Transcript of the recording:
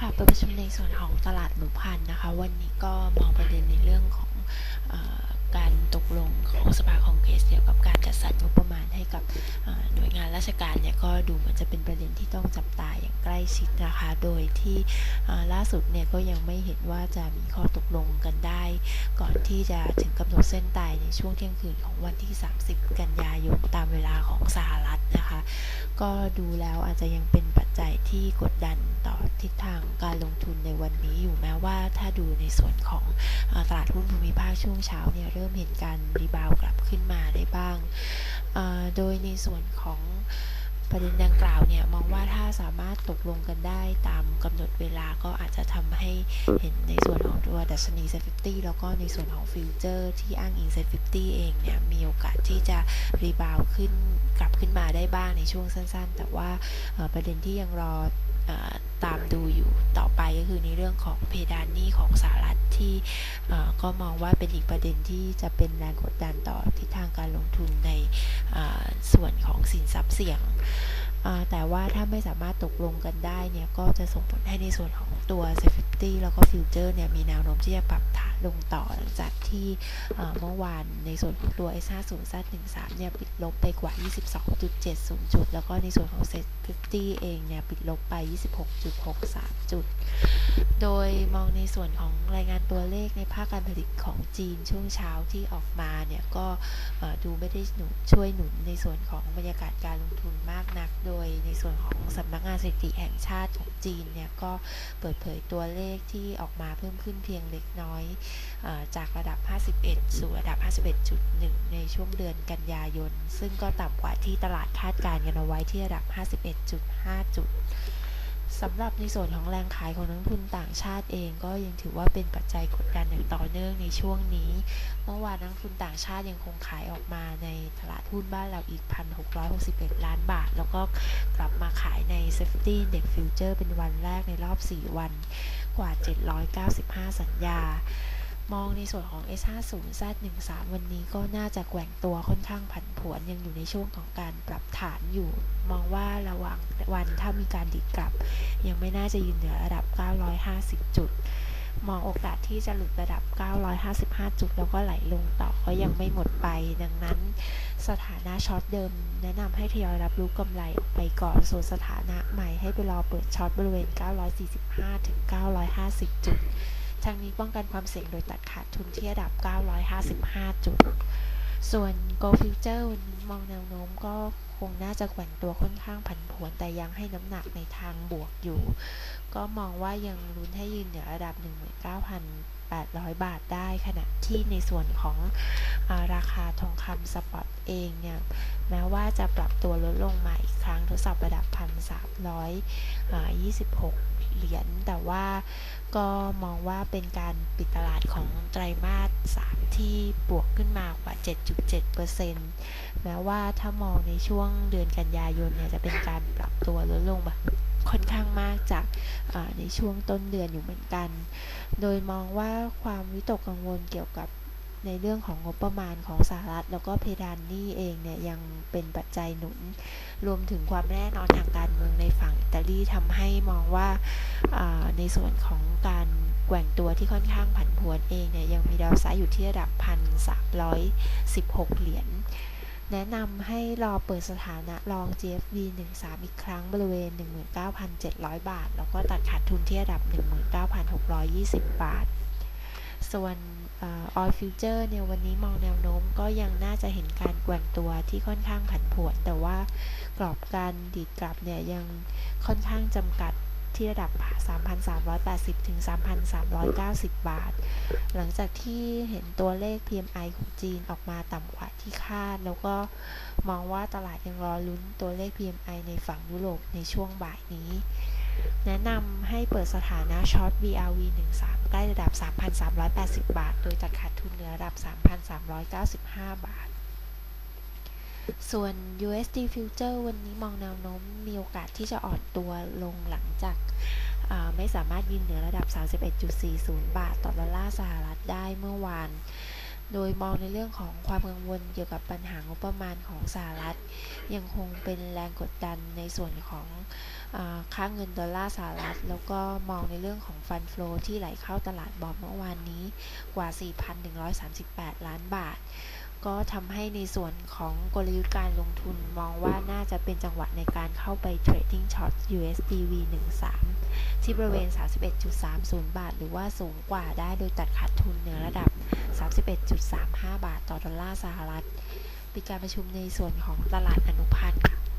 ค่ะเปิดประชุมในส่วนของตลาดหมูพันธ์นะคะ วันนี้ก็มองประเด็นในเรื่องของอการตกลงของสภาคองเกรสเกี่ยวกับการจัดสรรงบประมาณให้กับหน่วยงานราชการเนี่ยก็ดูเหมือนจะเป็นประเด็นที่ต้องจับตาอย่างใกล้ชิดนะคะ โดยที่ล่าสุดเนี่ยก็ยังไม่เห็นว่าจะมีข้อตกลงกันได้ ก่อนที่จะถึงกำหนดเส้นตายในช่วงเที่ยงคืนของวันที่ 30 กันยายนตามเวลาของสหรัฐนะคะ ก็ดูแล้วอาจจะยังเป็นปัจ จัยที่กดดันต่อทิศทางการลงทุนในวันนี้อยู่แม้ว่าถ้าดูในส่วนของอตลาดหุ้นภูมิภาคช่วงเช้าเนี่ยเริ่มเห็นการรีบาวกลับขึ้นมาได้บ้าง โดยในส่วนของ ประเด็นดังกล่าวเนี่ยมองว่าถ้าสามารถตกลงกันได้ตามกำหนดเวลาก็อาจจะทำให้เห็นในส่วนของตัวดัชนีเซ็ตฟิแล้วก็ในส่วนของฟิวเจอร์ที่อ้างอิงเซ็ตฟิเองเนี่ยมีโอกาสที่จะรีบาวขึ้นกลับขึ้นมาได้บ้างในช่วงสั้นๆ แต่ว่าประเด็นที่ยังรอออตามดูอยู่ต่อไปก็คือในเรื่องของเพดานหนี้ของสหรัฐที่ก็มองว่าเป็นอีกประเด็นที่จะเป็นแรงกดดันต่อทิศทางการลงทุนในเส่วนของสินทรัพย์เสี่ยง แต่ว่าถ้าไม่สามารถตกลงกันได้เนี่ย ก็จะส่งผลให้ในส่วนของตัว safety แล้วก็ฟิวเจอร์เนี่ย มีแนวโน้มที่จะปรับฐานลงต่อหลังจากที่เมื่อวานในส่วนของตัว S50 Z13 เนี่ยปิดลบไปกว่า 22.70 จุด แล้วก็ในส่วนของ Set 50 เองเนี่ย ปิดลบไป 26.63 จุด โดยมองในส่วนของรายงานตัวเลขในภาคการผลิตของจีนช่วงเช้าที่ออกมาเนี่ยก็ดูไม่ได้หนุนช่วยหนุนในส่วนของบรรยากาศการลงทุนมากนัก โดยในส่วนของสำนักงานสถิติแห่งชาติของจีนเนี่ยก็เปิดเผยตัวเลขที่ออกมาเพิ่มขึ้นเพียงเล็กน้อยอจากระดับ 51 สู่ระดับ 51.1 ในช่วงเดือนกันยายน ซึ่งก็ต่ำกว่าที่ตลาดคาดการณ์กันเอาไว้ที่ระดับ 51.5 จุด สำหรับในส่วนของแรงขายของนักทุนต่างชาติเองก็ยังถือว่าเป็นปัจจัยกดดันอย่างต่อเนื่องในช่วงนี้ เมื่อวานนักทุนต่างชาติยังคงขายออกมาในตลาดหุ้นบ้านเราอีก 1,661 ล้านบาท แล้วก็กลับมาขายใน Safety Index Future เป็นวันแรกในรอบ 4 วันกว่า 795 สัญญา มองในส่วนของ S50 Z13 วันนี้ก็น่าจะแกว่งตัวค่อนข้างผันผวนยังอยู่ในช่วงของการปรับฐานอยู่ มองว่าระหว่างวันถ้ามีการดิดกลับ ยังไม่น่าจะยืนเหนือระดับ 950 จุด มองโอกาสที่จะหลุดระดับ 955 จุด แล้วก็ไหลลงต่อก็ยังไม่หมดไป ดังนั้นสถานะช็อตเดิม แนะนำให้ทยอยรับรู้กำไรออกไปก่อน ส่วนสถานะใหม่ให้ไปรอเปิดช็อตบริเวณ 945 ถึง 950 จุด ทางนี้ป้องกันความเสี่ยงโดยตัดขาดทุนที่ระดับ 955 จุด ส่วน Go Future วันนี้มองแนวโน้มก็คงน่าจะแกว่งตัวค่อนข้างผันผวน แต่ยังให้น้ำหนักในทางบวกอยู่ ก็มองว่ายังลุ้นให้ยืนเหนือระดับ 19,800 บาทได้ ขณะที่ในส่วนของอาราคาทองคำสปอตเองเนี่ย แม้ว่าจะปรับตัวลดลงมาอีกครั้งทดสอบระดับ 1,326 เหรียญแต่ว่าก็มองว่าเป็นการปิดตลาดของไตรมาส 3 ที่บวกขึ้นมากว่า 7.7%แม้ว่าถ้ามองในช่วงเดือนกันยายนเนี่ยจะเป็นการปรับตัวลดลงแบบค่อนข้างมากจากในช่วงต้นเดือนอยู่เหมือนกัน โดยมองว่าความวิตกกังวลเกี่ยวกับ ในเรื่องของงบประมาณของสหรัฐ แล้วก็เพดานหนี้เองเนี่ยยังเป็นปัจจัยหนุน รวมถึงความแน่นอนทางการเมืองในฝั่งอิตาลีทำให้มองว่าในส่วนของการแกว่งตัวที่ค่อนข้างผันผวนเองเนี่ยยังมีดาวไซด์อยู่ที่ระดับ1,316เหรียญแนะนำให้รอเปิดสถานะลอง GFV 13 อีกครั้งบริเวณ 19,700 บาท แล้วก็ตัดขาดทุนที่ระดับ 19,620 บาท ส่วน ออ Oil Future เนี่ยวันนี้มองแนวโน้มก็ยังน่าจะเห็นการแกว่งตัวที่ค่อนข้างผันผวน แต่ว่ากรอบการดีดกลับเนี่ยยังค่อนข้างจำกัดที่ระดับ 3,380 ถึง 3,390 บาท หลังจากที่เห็นตัวเลข PMI ของจีนออกมาต่ำกว่าที่คาด แล้วก็มองว่าตลาดยังรอลุ้นตัวเลข PMI ในฝั่งยุโรปในช่วงบ่ายนี้ แนะนำให้เปิดสถานะช็อต BRV 13ใกล้ระดับ 3,380 บาท โดยตัดขาดทุนเหลือระดับ 3,395 บาท ส่วน USD Future วันนี้มองแนวโน้มมีโอกาสที่จะอ่อนตัวลงหลังจากไม่สามารถยืนเหนือระดับ 31.40 บาท ต่อดอลลาร์สหรัฐได้เมื่อวาน โดยมองในเรื่องของความกังวลเกี่ยวกับปัญหางบประมาณของสหรัฐ ยังคงเป็นแรงกดดันในส่วนของอค่าเงินดอลลาร์สหรัฐ แล้วก็มองในเรื่องของฟันฟลอที่ไหลเข้าตลาดบอลเมื่อวานนี้กว่า 4,138 ล้านบาท ก็ทำให้ในส่วนของกลยุทธ์การลงทุนมองว่าน่าจะเป็นจังหวะในการเข้าไปเทรดดิ้งช็อต USDV 13ที่บริเวณ 31.30 บาท หรือว่าสูงกว่าได้โดยตัดขาดทุนเหนือระดับ 31.35 บาทต่อดอลลาร์สหรัฐปิดการประชุมในส่วนของตลาดอนุพันธ์ค่ะ